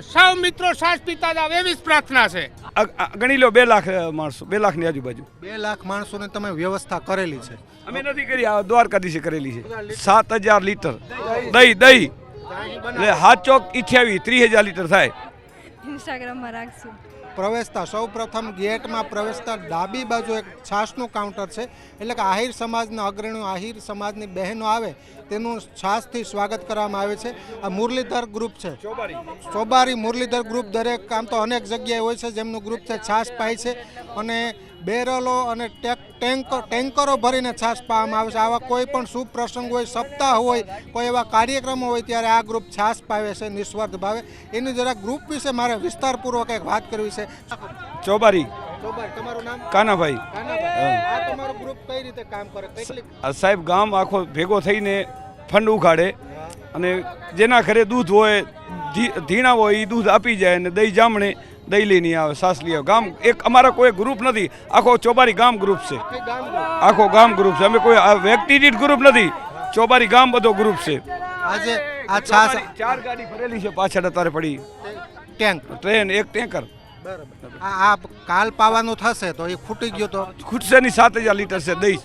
સૌ મિત્રો સાસ પિતા જાવ એવી જ પ્રાર્થના છે. ગણી લો બે લાખ માણસો બે લાખની આજુબાજુ. બે લાખ માણસોને તમે વ્યવસ્થા કરેલી છે. અમે નથી કરી આ દ્વારકાધીશે કરેલી છે. સાત હજાર લીટર. દહીં. દહીં એટલે હાથ ચોક ઇઠ્યાવીસ ત્રીસ હજાર લીટર થાય. ઇન્સ્ટાગ્રામમાં રાખશું. પ્રવેશતા. સૌ પ્રથમ ગેટમાં પ્રવેશતા ડાબી બાજુ એક છાશનું કાઉન્ટર છે. એટલે કે આહિર સમાજના અગ્રણીઓ આહિર સમાજની બહેનો આવે તેનું છાશથી સ્વાગત કરવામાં આવે છે. આ મુરલીધર ગ્રુપ છે. ચોબારી મુરલીધર ગ્રુપ દરેક આમ તો અનેક જગ્યાએ હોય છે જેમનું ગ્રુપ છે છાશ પાય છે. અને બેરલો અને ટેક- ટેન્કર ટેન્કરો ભરીને છાશ પાવામાં આવે છે. આવા કોઈ પણ શુભ પ્રસંગ હોય સપ્તાહ હોય કોઈ એવા કાર્યક્રમો હોય ત્યારે આ ગ્રુપ છાશ પાવે છે નિસ્વાર્થ ભાવે. એની જરા ગ્રુપ વિશે મારે વિસ્તારપૂર્વક એક વાત કરવી છે. ચોબારી. ચોબારી તમારું નામ? કાનાભાઈ. સાહેબ ગામ આખો ભેગો થઈને ફંડ ઉઘાડે અને જેના ઘરે દૂધ હોય ધીણા હોય એ દૂધ આપી જાય અને દહીં જામણે દહીં લઈને આવે સાસલી આવે. ગામ એક અમારા કોઈ ગ્રુપ નથી. આખો ચોબારી ગામ ગ્રુપ છે? આખો ગામ ગ્રુપ છે. અમે કોઈ આ વ્યક્તિ દીઠ ગ્રુપ નથી. ચોબારી ગામ બધો ગ્રુપ છે. આજે આ છાસ ચાર ગાડી ભરેલી છે પાછળ અત્યારે પડી. ટેન્ક. ટ્રેન એક ટેન્કર. બરાબર આ આ કાલ પાવાનું થશે તો એ ફૂટી ગયો તો ખૂટશે ની સાત હજાર લીટર છે દહીં.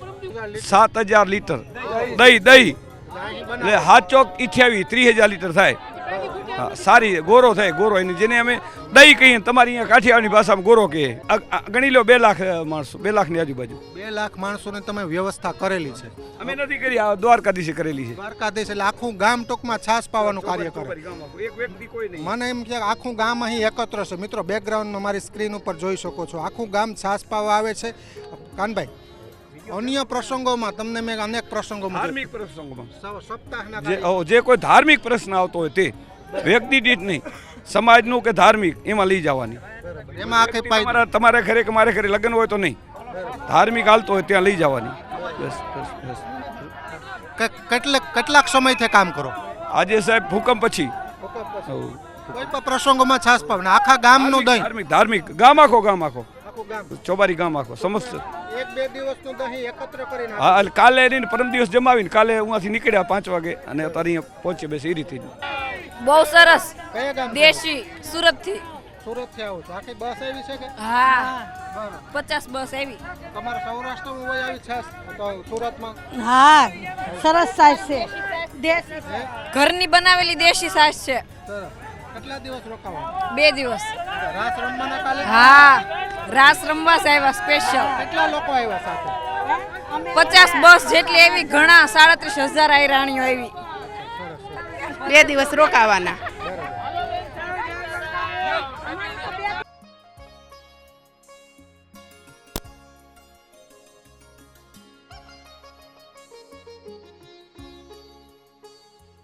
સાત હજાર લીટર. દહીં દહીં. એટલે હાચોક ચોક ઇઠ્યાવીસ ત્રીસ હજાર લીટર થાય. હા સારી ગોરો થાય ગોરો. એની જેને અમે દહીં કહીએ તમારી અહીંયા કાઠિયાવાડની ભાષામાં ગોરો કહીએ ગણી લો બે લાખ માણસો બે લાખની આજુબાજુ. બે લાખ માણસોને તમે વ્યવસ્થા કરેલી છે. અમે નથી કરી આ દ્વારકાધીશે કરેલી છે. દ્વારકાધીશ એટલે આખું ગામ ટૂંકમાં છાશ પાવાનું કાર્ય કરે. એક વ્યક્તિ કોઈ નહીં. મને એમ કે આખું ગામ અહીં એકત્ર છે. મિત્રો બેકગ્રાઉન્ડમાં મારી સ્ક્રીન ઉપર જોઈ શકો છો. આખું ગામ છાશ પાવા આવે છે. કાનભાઈ અન્ય પ્રસંગોમાં તમને મેં અનેક પ્રસંગોમાં ધાર્મિક પ્રસંગોમાં. જે કોઈ ધાર્મિક પ્રશ્ન આવતો હોય તે વ્યક્તિ દીઠ નહીં. સમાજનું કે ધાર્મિક એમાં લઈ જવાની. કાર્ય- એમાં આખી તમારા તમારા ઘરે કે મારે ઘરે લગ્ન હોય તો નહીં. ધાર્મિક હાલતો હોય ત્યાં લઈ જવાની. બસ બસ બસ. કે- કેટલાક સમયથી કામ કરો? આજે સાહેબ ભૂકંપ પછી. કોઈ પણ પ્રસંગોમાં છાશ પાવ આખા ગામનું દહીં. ધાર્મિક ધાર્મિક. ગામ આખો ગામ આખો. આખું ગામ. ચોબારી ગામ આખો સમસ્ત. એક બે દિવસનું દહીં એકત્ર કરીને હા કાલે પરમ દિવસ જમાવીને કાલે અહીંયાથી નીકળ્યા પાંચ વાગે અને અત્યારે અહીંયા પહોંચે બેસે એ રીતે બહુ સરસ. કયા ગામ દેશી સુરતથી સુરતથી આવો છો? આખી બસ આવી છે કે? હા. બરાબર. પચાસ બસ આવી તમારા સૌરાષ્ટ્રમાં હોય આવી છે? તો સુરતમાં? હા સરસ સાઈઝ છે. દેશી. ઘરની બનાવેલી દેશી સાઈઝ છે. કેટલા દિવસ રોકાવા? બે દિવસ. રાસ રમવાના કાલે? હા રાસ રમવા આવ્યા સ્પેશિયલ કેટલા લોકો આવ્યા સાથે? પચાસ બસ જેટલી આવી ઘણા સાડત્રીસ હજાર આવી રાણીઓ આવી બે દિવસ રોકાવાના.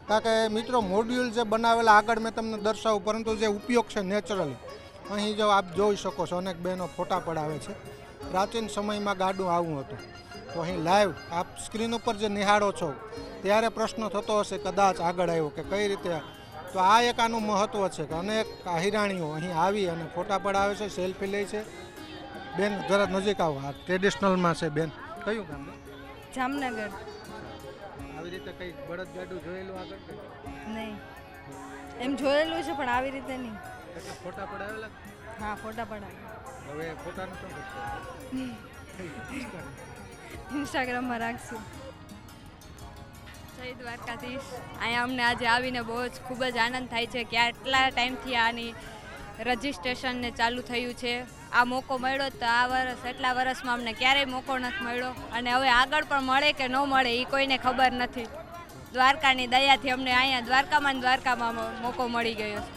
કારણ કે મિત્રો મોડ્યુલ જે બનાવેલા આગળ મેં તમને દર્શાવું, પરંતુ જે ઉપયોગ છે નેચરલી અહીં જો આપ જોઈ શકો છો, અનેક બહેનો ફોટા પડાવે છે. પ્રાચીન સમયમાં ગાડું આવું હતું. તો અહીં લાઈવ આપ સ્ક્રીન ઉપર જે નિહાળો છો ત્યારે પ્રશ્ન થતો હશે કદાચ આગળ આવ્યો કે કઈ રીતે તો આ એક આનું મહત્ત્વ છે કે અનેક હિરાણીઓ અહીં આવી અને ફોટા પડાવે છે સેલ્ફી લે છે. બેન જરા નજીક આવો. આ ટ્રેડિશનલમાં છે બેન. કયું કામ જામનગર. આવી રીતે કઈ બળદગાડું જોયેલું આગળ નહીં. એમ જોયેલું છે પણ આવી રીતે નહીં. ફોટા પડાવેલા? હા ફોટા પડાવેલા હવે ફોટાનું શું કરશો? ઇન્સ્ટાગ્રામમાં રાખશું. જય દ્વારકાધીશ. અહીંયા અમને આજે આવીને બહુ જ ખૂબ જ આનંદ થાય છે કે આટલા ટાઈમથી આની રજિસ્ટ્રેશન ને ચાલુ થયું છે. આ મોકો મળ્યો તો આ વર્ષ એટલા વર્ષમાં અમને ક્યારેય મોકો નથી મળ્યો. અને હવે આગળ પણ મળે કે ન મળે એ કોઈને ખબર નથી. દ્વારકાની દયાથી અમને અહીંયા દ્વારકામાં દ્વારકામાં મોકો મળી ગયો છે.